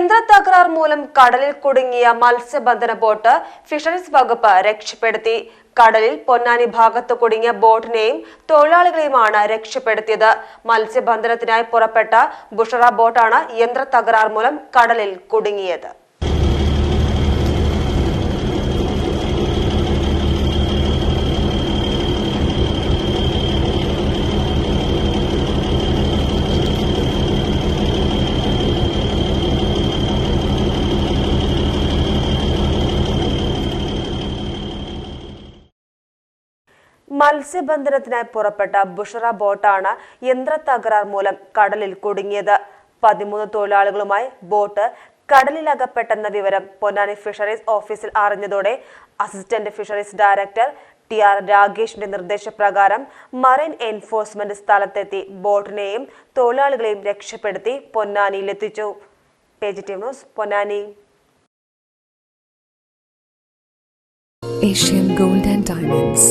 യന്ത്ര തകരാർ മൂലം കടലിൽ കുടുങ്ങിയ മത്സ്യബന്ധന ബോട്ട് ഫിഷറീസ് വകുപ്പ് രക്ഷപ്പെടുത്തി. കടലിൽ പൊന്നാനി ഭാഗത്ത് കുടുങ്ങിയ ബോട്ടിനെയും തൊഴിലാളികളെയുമാണ് രക്ഷപ്പെടുത്തിയത്. മത്സ്യബന്ധനത്തിനായി പുറപ്പെട്ട ബുഷറ ബോട്ടാണ് യന്ത്ര തകരാർ മൂലം കടലിൽ കുടുങ്ങിയത്. മത്സ്യബന്ധനത്തിനായി പുറപ്പെട്ട ബുഷറ ബോട്ടാണ് യന്ത്ര തകരാർ മൂലം കടലിൽ കുടുങ്ങിയത്. പതിമൂന്ന് തൊഴിലാളികളുമായി ബോട്ട് കടലിലകപ്പെട്ടെന്ന വിവരം പൊന്നാനി ഫിഷറീസ് ഓഫീസിൽ അറിഞ്ഞതോടെ assistant fisheries director T R രാഗേഷിന്റെ നിർദ്ദേശപ്രകാരം മറൈൻ എൻഫോഴ്സ്മെന്റ് സ്ഥലത്തെത്തി ബോട്ടിനെയും തൊഴിലാളികളെയും രക്ഷപ്പെടുത്തി പൊന്നാനിയിലെത്തിച്ചു. Page T news Ponnani. Asian gold and diamonds.